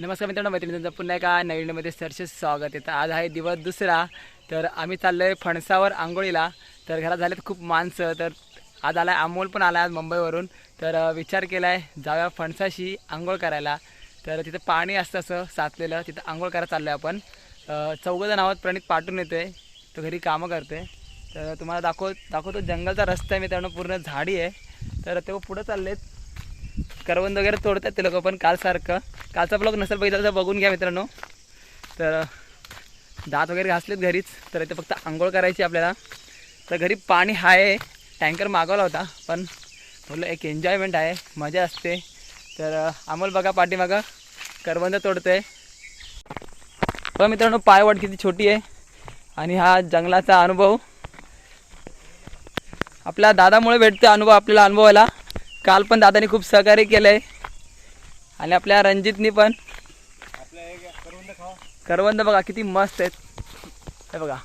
नमस्कार मित्रांनो मैत्रिणींचं पुन्हा एका नवीनमध्ये सरसे स्वागत आहे. तर आज आहे दिवस दुसरा तर आम्ही चाललो आहे फणसावर आंघोळीला. तर घरात झालेत खूप माणसं तर आज आला आहे अमोल पण आला आहे आज मुंबईवरून. तर विचार केला आहे जाव्या फणसाशी आंघोळ करायला. तर तिथं पाणी असतं असं साचलेलं तिथं आंघोळ करायला चाललो आहे आपण. चौघजण चौघंजण आहोत प्रणित पाठवून येतो आहे तो घरी कामं करते तर तुम्हाला दाखव दाखवतो जंगलचा रस्ता आहे मित्रांनो पूर्ण झाडी आहे. तर तेव्हा पुढं चाललेत. करवंद वगैरे तोडतात ते लोक पण कालसारखं कालचा ब्लॉग नसेल बघितला तर बघून घ्या मित्रांनो. तर दात वगैरे घासलेत घरीच तर इथे फक्त आंघोळ करायची आपल्याला. तर घरी पाणी आहे टँकर मागवला होता पण बोललो एक एन्जॉयमेंट आहे मजा असते. तर अमोल बघा पाठीमागं करवंद तोडतोय. पण मित्रांनो पायवाट किती छोटी आहे आणि हा जंगलाचा अनुभव. आपल्या दादामुळे भेटतो अनुभव आपल्याला अनुभवायला. काल पण दादानी खूप सहकार्य केलं आहे आणि आपल्या रणजितनी पण. करवंद बघा किती मस्त आहेत. हे बघा.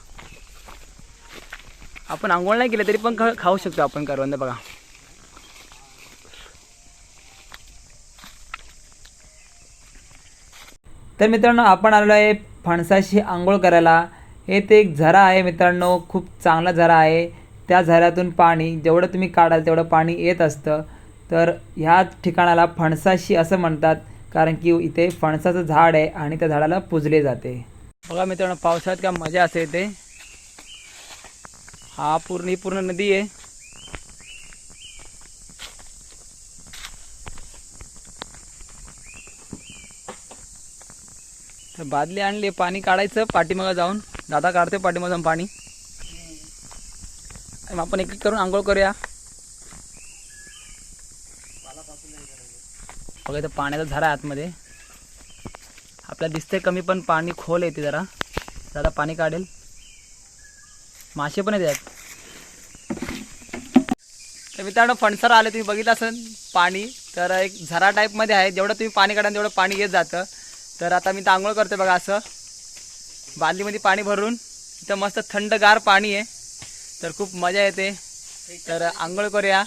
आपण आंघोळ नाही केलं तरी पण खाऊ शकतो आपण करवंद बघा. तर मित्रांनो आपण आलेलो आहे फणसाशी आंघोळ करायला. हे ते एक झरा आहे मित्रांनो खूप चांगला झरा आहे. त्या झऱ्यातून पाणी जेवढं तुम्ही काढाल तेवढं पाणी येत असतं. तर ह्या ठिकाणाला फणसाशी असं म्हणतात कारण की इथे फणसाचं झाड आहे आणि त्या झाडाला पुजले जाते. बघा मित्रांनो पावसाळ्यात का मजा असते इथे. हा पूर्ण ही पूर्ण नदी आहे. तर बादली आणली पाणी काढायचं पाठीमागं जाऊन. दादा काढते पाठीमागं जाऊन पाणी. आपण एक एक करून आंघोळ करूया. बघा इथं पाण्याचा झरा आतमध्ये. आपल्याला दिसतंय कमी पण पाणी खोल येते जरा. दादा पाणी काढेल. मासे पण येतात तर मित्रांनो फणसार आले तुम्ही बघितलं असेल पाणी. तर एक झरा टाईपमध्ये आहे. जेवढं तुम्ही पाणी काढा तेवढं पाणी येत जातं. तर आता मी तर आंघोळ करते बघा असं. बादलीमध्ये पाणी भरून. इथं मस्त थंडगार पाणी आहे. तर खूप मजा येते. तर आंघोळ करूया.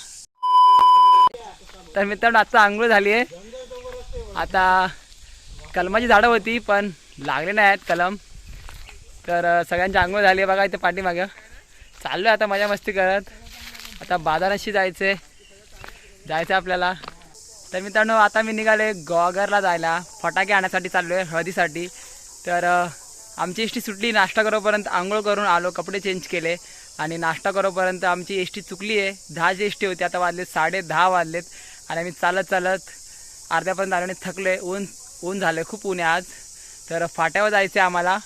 तर मित्रांनो आता आंघोळ झाली आहे. आता कलमाची झाडं होती पण लागले नाही आहेत कलम. तर सगळ्यांची आंघोळ झाली बघा इथे पाठीमागं. चाललो आहे आता मजा मस्ती करत. आता बाजाराशी जायचं. आहे जायचं आहे आपल्याला. तर मित्रांनो आता मी निघाले गोगरला जायला. फटाके आणण्यासाठी चाललो आहे हळदीसाठी. तर आमची एस टी सुटली नाश्ता करोपर्यंत आंघोळ करून आलो कपडे चेंज केले. आणि नाश्ता करोपर्यंत आमची एस टी चुकली आहे. दहाची एस टी होती आता वाजलेत साडे दहा वाजलेत. आणि आम्ही चालत चालत अर्ध्यापर्यंत आलो आणि थकले ऊन ऊन झालं खूप ऊन आहे आज. तर फाट्यावर जायचं आहे आम्हाला.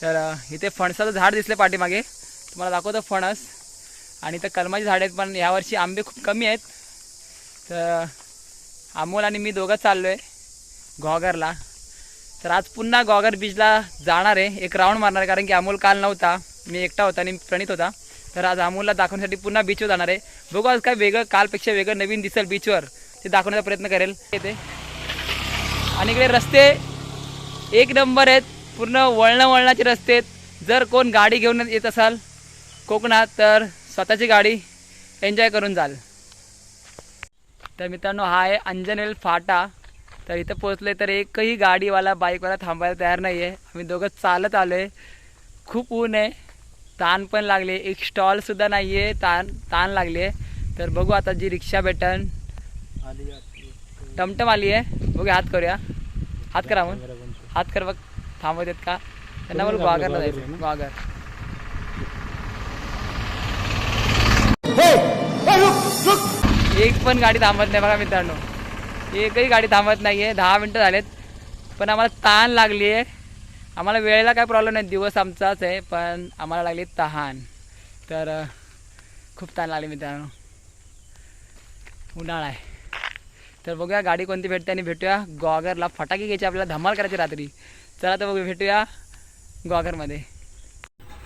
तर इथे फणसाचं झाड दिसले पाठीमागे. तुम्हाला दाखवतो फणस. आणि इथं कलमाची झाड आहेत पण यावर्षी आंबे खूप कमी आहेत. तर अमोल आणि मी दोघं चाललो आहे गॉगरला तर आज पुन्हा गॉगर बीचला जाणार आहे. एक राऊंड मारणार आहे कारण की अमोल काल नव्हता. मी एकटा होता आणि प्रणित होता. तर आज अमोलला दाखवण्यासाठी पुन्हा बीचवर जाणार आहे. बघू आज काय वेगळं कालपेक्षा वेगळं नवीन दिसेल बीचवर ते दाखवण्याचा प्रयत्न करेल. येते. आणि इकडे रस्ते एक नंबर आहेत. पूर्ण वळणं वळणाचे रस्ते आहेत. जर कोण गाडी घेऊन येत असाल कोकणात तर स्वतःची गाडी एन्जॉय करून जाल. तर मित्रांनो हा आहे अंजनेल फाटा. तर इथं पोचले तर एकही गाडीवाला बाईकवाला थांबायला तयार नाही आहे आम्ही दोघं चालत आलो आहे खूप ऊन आहे. ताण पण लागले. एक स्टॉलसुद्धा नाही आहे ताण ताण लागले. तर बघू आता जी रिक्षा भेटन. टमटम आली आहे. बघूया हात करूया. हात करा मग. हात कर बघ. थांबवत आहेत का? त्यांना बोल ग्वागरला जायचं ग्वागर एक पण गाडी थांबत नाही बघा मित्रांनो. एकही गाडी थांबत नाही आहे दहा मिनटं झालेत. पण आम्हाला ताण लागली आहे. आम्हाला वेळेला काय प्रॉब्लेम नाही. दिवस आमचाच आहे पण आम्हाला लागली तहान. तर खूप ताण लागली मित्रांनो. उन्हाळा आहे. तर बघूया गाडी कोणती भेटते आणि भेटूया गॉगरला फटाके घ्यायचे आपल्याला धमाल करायची रात्री. चला तर बघू भेटूया गॉगरमध्ये.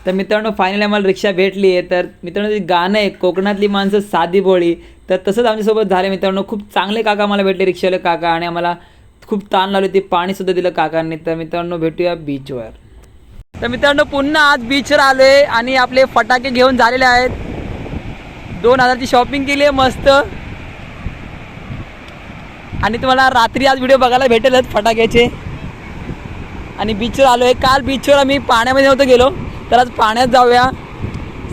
तर मित्रांनो फायनली आम्हाला रिक्षा भेटली आहे. तर मित्रांनो जे गाणं आहे कोकणातली माणसं साधी बोळी तर तसंच आमच्यासोबत झाले मित्रांनो. खूप चांगले काका आम्हाला भेटले रिक्षावाले काका आणि आम्हाला खूप ताण लावली होती पाणीसुद्धा दिलं काकांनी. तर मित्रांनो भेटूया बीचवर तर मित्रांनो पुन्हा आज बीचवर आले आणि आपले फटाके घेऊन झालेले आहेत. दोन हजारची शॉपिंग केली आहे मस्त. आणि तुम्हाला रात्री आज व्हिडिओ बघायला भेटेलच फटाक्याचे. आणि बीचवर आलो आहे काल बीचवर आम्ही पाण्यामध्ये नव्हतं गेलो. तर आज पाण्यात जाऊया.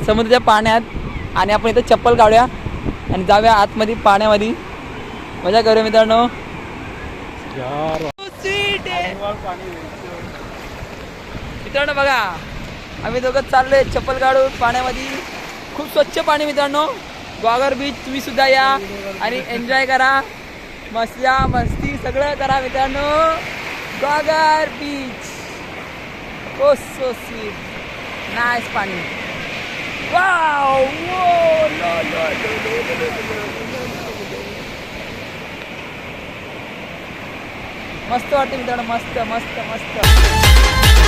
समुद्राच्या पाण्यात. आणि आपण इथं चप्पल काढूया. आणि जाऊया आतमध्ये पाण्यामध्ये. मजा करूया मित्रांनो. मित्रांनो बघा आम्ही दोघं चाललोय चप्पल काढून पाण्यामध्ये. खूप स्वच्छ पाणी मित्रांनो. ग्वागर बीच तुम्ही सुद्धा या. आणि एन्जॉय करा. मस्या मस्ती सगळं करा मित्रांनो Gagar beach oh so nice पाणी वाव मस्त वाटते मित्रांनो मस्त मस्त मस्त